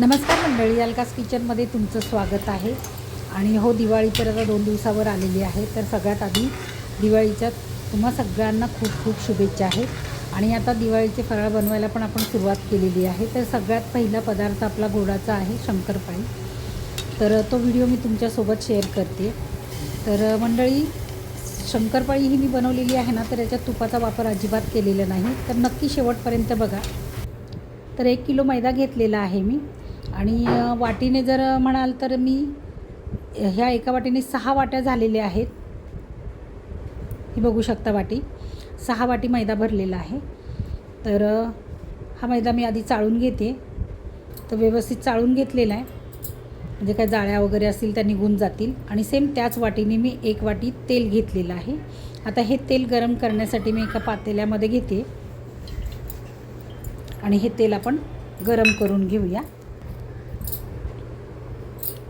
नमस्कार मंडळी अलकास किचनमध्ये तुमचं स्वागत आहे. आणि हो दिवाळी तर आता दोन दिवसावर आलेली आहे तर सगळ्यात आधी दिवाळीच्या तुम्हा सगळ्यांना खूप खूप शुभेच्छा आहेत आणि आता दिवाळीचे फराळ बनवायला पण आपण सुरुवात केलेली आहे. तर सगळ्यात पहिला पदार्थ आपला गोडाचा आहे शंकरपाळी. तर तो व्हिडिओ मी तुमच्यासोबत शेअर करते. तर मंडळी शंकरपाळी ही मी बनवलेली आहे ना तर याच्यात तुपाचा वापर अजिबात केलेला नाही. तर नक्की शेवटपर्यंत बघा. तर एक किलो मैदा घेतलेला आहे मी. आणि वाटीने जर म्हणाल तर मी ह्या एका वाटीने सहा वाट्या झालेल्या आहेत. ही बघू शकता वाटी. सहा वाटी मैदा भरलेला आहे. तर हा मैदा मी आधी चाळून घेते. तर व्यवस्थित चाळून घेतलेला आहे. म्हणजे काय जाळ्या वगैरे असतील त्या निघून जातील. आणि सेम त्याच वाटीने मी एक वाटी तेल घेतलेलं आहे. आता हे तेल गरम करण्यासाठी मी एका पातेल्यामध्ये घेते. आणि हे तेल आपण गरम करून घेऊया.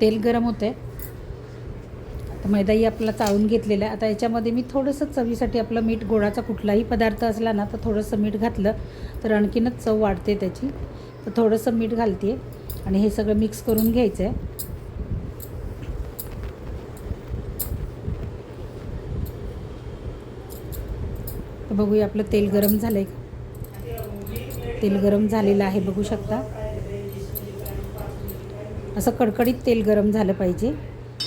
तेल गरम होतं आहे आता मैदाही आपला चाळून घेतलेला आहे. आता याच्यामध्ये मी थोडंसं चवीसाठी आपलं मीठ गोडाचा कुठलाही पदार्थ असला ना तर थोडंसं मीठ घातलं तर आणखीनच चव वाढते त्याची. तर थोडंसं मीठ घालते आणि हे सगळं मिक्स करून घ्यायचं आहे तर बघूया आपलं तेल गरम झालं आहे तेल गरम झालेलं आहे बघू शकता. असं कडकडीत तेल गरम झालं पाहिजे.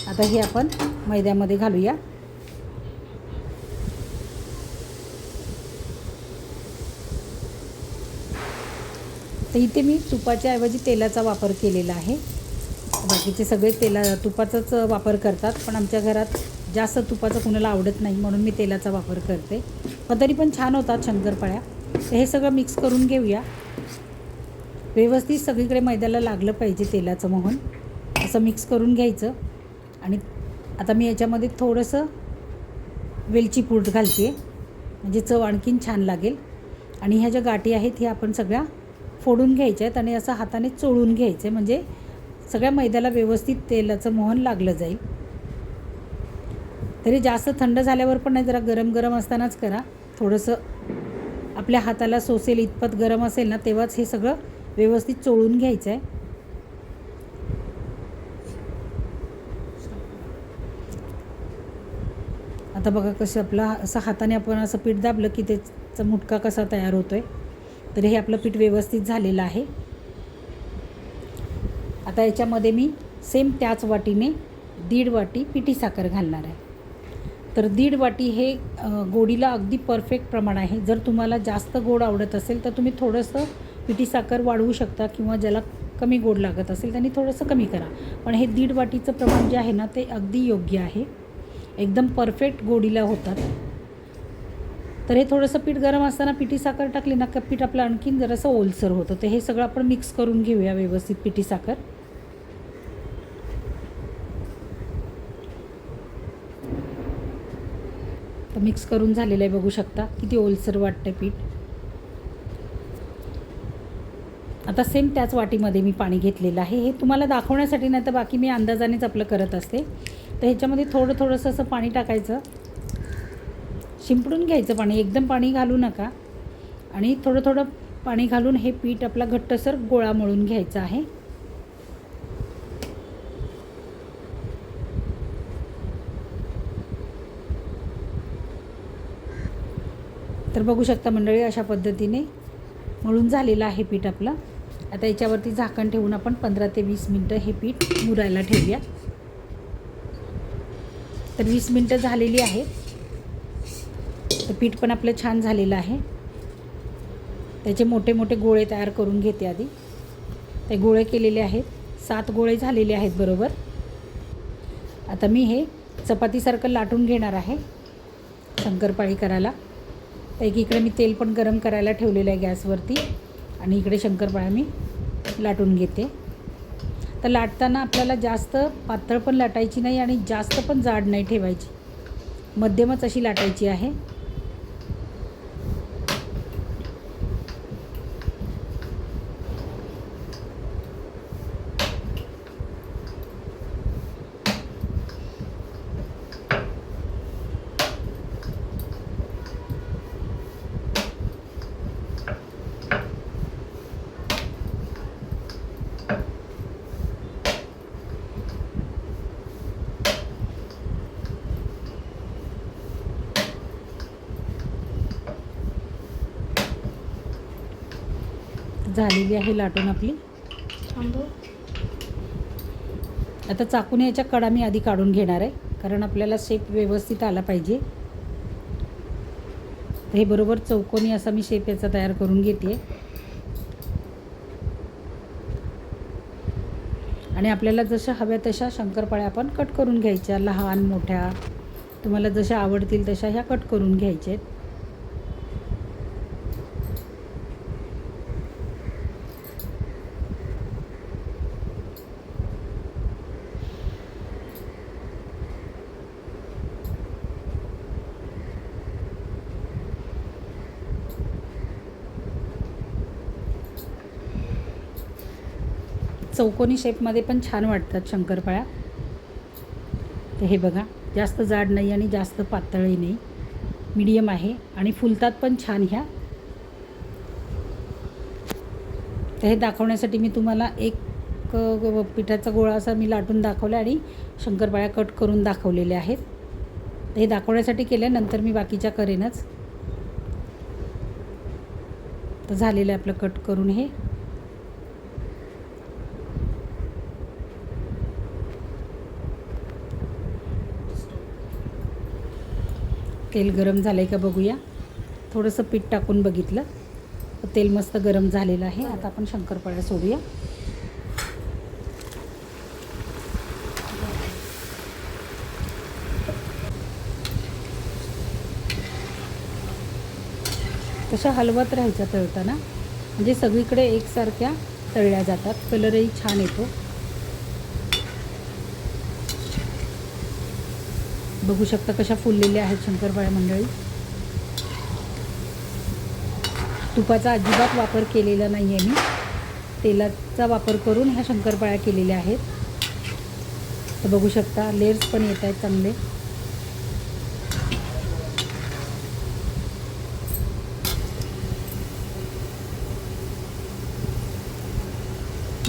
आता हे आपण मैद्यामध्ये घालूया. तर इथे मी तुपाच्या ऐवजी तेलाचा वापर केलेला आहे. बाकीचे सगळे तेला तुपाचाच वापर करतात पण आमच्या घरात जास्त तुपाचं कुणाला आवडत नाही म्हणून मी तेलाचा वापर करते. पण तरी पण छान होतात शंकरपाळ्या. तर हे सगळं मिक्स करून घेऊया. व्यवस्थित सगळीकडे मैद्याला लागलं पाहिजे तेलाचं मोहन. असं मिक्स करून घ्यायचं. आणि आता मी याच्यामध्ये थोडंसं वेलची पूड घालते म्हणजे चव आणखीन छान लागेल. आणि ह्या ज्या गाठी आहेत ह्या आपण सगळ्या फोडून घ्यायच्या आहेत आणि असं हाताने चोळून घ्यायचं. आहे म्हणजे सगळ्या मैद्याला व्यवस्थित तेलाचं मोहन लागलं जाईल. तरी जास्त थंड झाल्यावर पण नाही जरा गरम गरम असतानाच करा. थोडंसं आपल्या हाताला सोसेल इतपत गरम असेल ना तेव्हाच हे सगळं व्यवस्थित चोळून घ्यायचं आहे आता बघा कसं आपलं असं हाताने आपण असं पीठ दाबलं की त्याचा मुटका कसा तयार होतो आहे तर हे आपलं पीठ व्यवस्थित झालेलं आहे. आता याच्यामध्ये मी सेम त्याच वाटीने दीड वाटी पिठी साखर घालणार आहे. तर दीड वाटी हे गोडीला अगदी परफेक्ट प्रमाण आहे. जर तुम्हाला जास्त गोड आवडत असेल तर तुम्ही थोडंसं पिठी साखर वाढवू शकता किंवा ज्याला कमी गोड लागत असेल त्यांनी थोडंसं कमी करा. पण हे दीड वाटीचं प्रमाण जे आहे ना ते अगदी योग्य आहे. एकदम परफेक्ट गोडीला होतात. तर हे थोडंसं पीठ गरम असताना पिठी साखर टाकली ना का पीठ आपलं आणखीन जरासं ओलसर होतं. तर हे सगळं आपण मिक्स करून घेऊया व्यवस्थित पिठी साखर. तर मिक्स करून झालेलं आहे बघू शकता. किती ओलसर वाटतं पीठ. आता सेम त्याच वाटीमध्ये मी पाणी घेतलेलं आहे. हे तुम्हाला दाखवण्यासाठी नाही तर बाकी मी अंदाजानेच आपलं करत असते. तर ह्याच्यामध्ये थोडं थोडंसं असं पाणी टाकायचं. शिंपडून घ्यायचं पाणी. एकदम पाणी घालू नका. आणि थोडं थोडं पाणी घालून हे पीठ आपला घट्टसर गोळा मळून घ्यायचं आहे. तर बघू शकता मंडळी अशा पद्धतीने मळून झालेलं आहे पीठ आपलं. आता याच्यावरती झाकण ठेवून आपण पंधरा ते वीस मिनटं हे पीठ मुरायला ठेवूया. तर वीस मिनटं झालेली आहेत. तर पीठ पण आपलं छान झालेलं आहे. त्याचे मोठे मोठे गोळे तयार करून घेते आधी. ते गोळे केलेले आहेत. सात गोळे झालेले आहेत बरोबर. आता मी हे चपातीसारखं लाटून घेणार आहे शंकरपाळी करायला. तर एकीकडे मी तेल पण गरम करायला ठेवलेलं आहे गॅसवरती. आणि इकडे शंकरपाळ्या मी लाटून घेते. तर लाटताना आपल्याला जास्त पातळ पण लाटायची नाही आणि जास्त पण जाड नाही ठेवायची. मध्यमच अशी लाटायची आहे. झालेली आहे लाटून आपली. आता चाकून याच्या कडा मी आधी काढून घेणार आहे कारण आपल्याला शेप व्यवस्थित आला पाहिजे. हे बरोबर चौकोनी असा मी शेप याचा तयार करून घेते. आणि आपल्याला जशा हव्या तशा शंकरपाळ्या आपण कट करून घ्यायच्या लहान मोठ्या. तुम्हाला जशा आवडतील तशा ह्या कट करून घ्यायच्या आहेत चौकोनी शेपमध्ये पण छान वाटतात शंकरपाळ्या. तर हे बघा जास्त जाड नाही आणि जास्त पातळही नाही. मीडियम आहे आणि फुलतात पण छान ह्या. तर हे दाखवण्यासाठी मी तुम्हाला एक पिठाचा गोळा असा मी लाटून दाखवला आणि शंकरपाळ्या कट करून दाखवलेल्या आहेत. तर हे दाखवण्यासाठी केल्यानंतर मी बाकीच्या करेनच. तर झालेलं आहे आपलं कट करून हे. तेल गरम झालं आहे का बघूया. थोडंसं पीठ टाकून बघितलं. तेल मस्त गरम झालेलं आहे. आता आपण शंकरपाळ्या सोडूया. तशा हलवत राहायच्या तळताना. म्हणजे सगळीकडे एकसारख्या तळल्या जातात. कलरही छान येतो. बघू शकता कशा फुललेल्या आहेत शंकरपाळ्या मंडळी. तुपाचा अजिबात वापर केलेला नाही आहे मी. तेलाचा वापर करून ह्या शंकरपाळ्या केलेल्या आहेत. तर बघू शकता लेअर्स पण येत आहेत चांगले.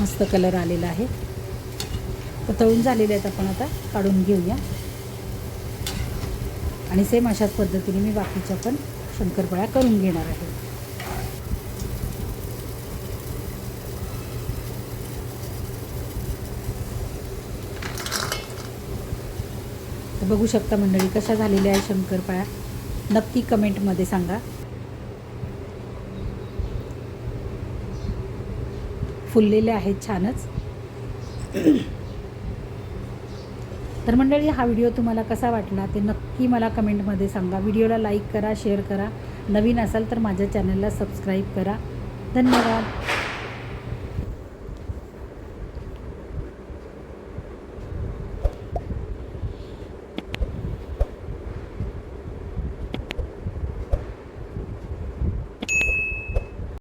मस्त कलर आलेला आहे. तर तळून झालेले आहेत आपण आता काढून घेऊया. आणि सेम अशाच पद्धतीने मी बाकीच्या पण शंकरपाळ्या करून घेणार आहे. तर बघू शकता मंडळी कशा झालेल्या आहे शंकरपाळ्या. नक्की कमेंटमध्ये सांगा. फुललेले आहेत छानच. तर मंडळी हा व्हिडिओ तुम्हाला कसा वाटला ते नक्की मला कमेंटमध्ये सांगा. व्हिडिओला लाईक करा शेअर करा. नवीन असाल तर माझ्या चॅनलला सबस्क्राईब करा. धन्यवाद.